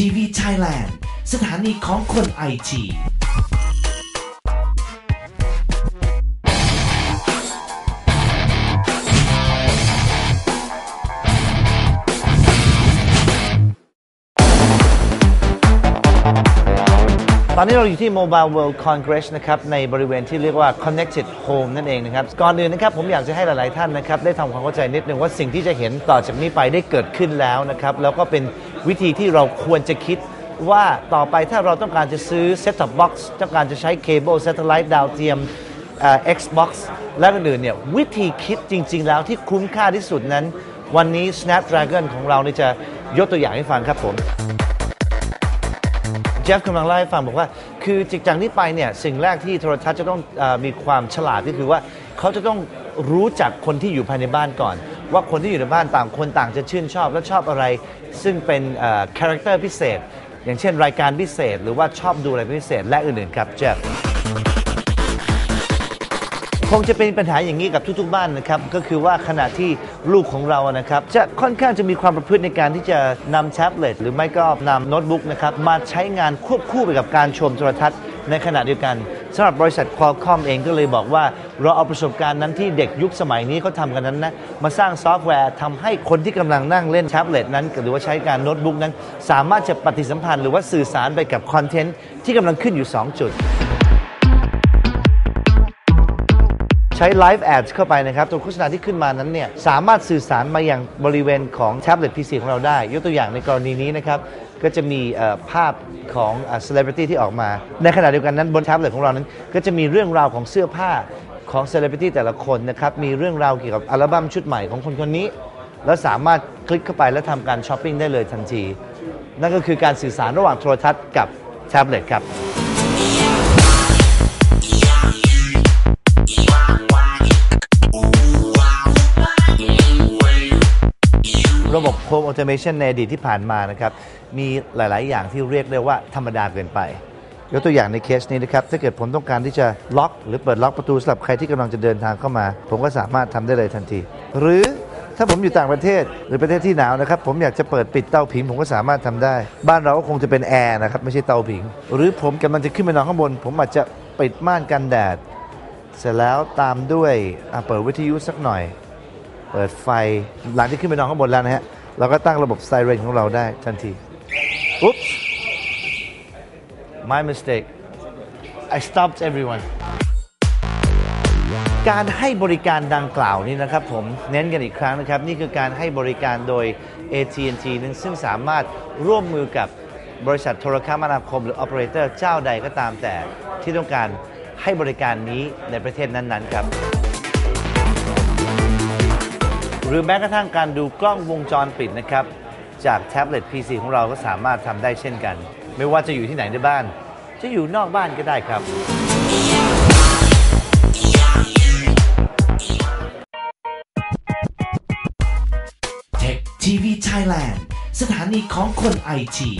ทีวีไทยแลนด์สถานีของคนไอทีตอนนี้เราอยู่ที่ Mobile World Congress นะครับ ในบริเวณที่เรียกว่า Connected Home นั่นเองนะครับ ก่อนอื่นนะครับ ผมอยากจะให้หลาย ๆ ท่านนะครับ ได้ทำความเข้าใจนิดนึงว่าสิ่งที่จะเห็นต่อจากนี้ไปได้เกิดขึ้นแล้วนะครับ แล้วก็เป็น วิธีที่เราควรจะคิดว่าต่อไปถ้าเราต้องการจะซื้อ Set Top Box ต้องการจะใช้เคเบิล Satellite ดาวเทียมเอ่อ Xbox และอื่นๆเนี่ยวิธีคิดจริง ๆ แล้วที่คุ้มค่าที่สุดนั้น วันนี้ Snapdragon ของเราเนี่จะยกตัวอย่างให้ฟังครับผมเจฟกำลังเล่าให้ฟังบอกว่า คือจากนี้ไปเนี่ยสิ่งแรกที่โทรทัศน์จะต้องอมีความฉลาดก็คือว่าเขาจะต้องรู้จักคนที่อยู่ภายในบ้านก่อน ว่าคนที่อยู่ในบ้านต่างคนต่างจะชื่นชอบและชอบอะไร ซึ่งเป็นคาแรคเตอร์พิเศษ อย่างเช่นรายการพิเศษ หรือว่าชอบดูอะไรพิเศษและอื่นๆครับเจฟคงจะเป็นปัญหาอย่างนี้กับทุกๆบ้านนะครับ ก็คือว่าขณะที่ลูกของเรานะครับ จะค่อนข้างจะมีความประพฤติในการที่จะนำแท็บเล็ตหรือไม่ก็นำโน้ตบุ๊กนะครับ มาใช้งานควบคู่ไปกับการชมโทรทัศน์ในขณะเดียวกัน สำหรับบริษัท Qualcomm เองก็เลยบอกว่า เราเอาประสบการณ์นั้นที่เด็กยุคสมัยนี้เขาทำกันนั้นนะมาสร้างซอฟต์แวร์ทำให้คนที่กำลังนั่งเล่นแท็บเล็ตนั้น หรือว่าใช้การโน้ตบุ๊กนั้น สามารถจะปฏิสัมพันธ์หรือว่าสื่อสารไปกับคอนเทนต์ที่กำลังขึ้นอยู่ 2 จุดใช้ Live Ads เข้าไปนะครับ ตัวโฆษณาที่ขึ้นมานั้นเนี่ย สามารถสื่อสารมาอย่างบริเวณของแท็บเล็ต PC ของเราได้ ยกตัวอย่างในกรณีนี้นะครับ ก็จะมีภาพของเซเลบริตี้ที่ออกมา ในขณะเดียวกันนั้นบนแท็บเล็ตของเรานั้น ก็จะมีเรื่องราวของเสื้อผ้าของเซเลบริตี้แต่ละคนนะครับ มีเรื่องราวเกี่ยวกับอัลบั้มชุดใหม่ของคนคนนี้ แล้วสามารถคลิกเข้าไปและทำการช้อปปิ้งได้เลยทันที นั่นก็คือการสื่อสารระหว่างโทรทัศน์กับแท็บเล็ตครับ ระบบ Home Automation ในอดีตที่ผ่านมานะครับมีหลาย ๆ อย่างที่เรียกได้ว่าธรรมดาเกินไปยกตัวอย่างในเคสนี้นะครับถ้าเกิดผมต้องการที่จะล็อก หรือเปิดล็อกประตูสำหรับใครที่กำลังจะเดินทางเข้ามา ผมก็สามารถทำได้เลยทันที หรือถ้าผมอยู่ต่างประเทศหรือประเทศที่หนาวนะครับ ผมอยากจะเปิดปิดเตาผิง ผมก็สามารถทำได้ บ้านเราก็คงจะเป็นแอร์นะครับไม่ใช่เตาผิง หรือผมกำลังจะขึ้นไปนอนข้างบน ผมอาจจะปิดม่านกันแดด เสร็จแล้วตามด้วยเปิดวิทยุสักหน่อย เปิดไฟหลังที่ขึ้นไปนอนข้างบนแล้วนะฮะ เราก็ตั้งระบบไซเรนของเราได้ทันทีอุ๊บ my mistake I stopped everyone การให้บริการดังกล่าวนี้นะครับผมเน้นกันอีกครั้งนะครับ นี่คือการให้บริการโดย AT&T นั้นซึ่งสามารถร่วมมือกับบริษัทโทรคมนาคมหรือ Operator เจ้าใดก็ตามแต่ที่ต้องการให้บริการนี้ในประเทศนั้น ๆ ครับ หรือแม้กระทั่งการดูกล้องวงจรปิดนะครับ จากแท็บเล็ต PC ของเราก็สามารถทำได้เช่นกัน ไม่ว่าจะอยู่ที่ไหนในบ้าน จะอยู่นอกบ้านก็ได้ครับ Tech TV Thailand สถานีของคนไอที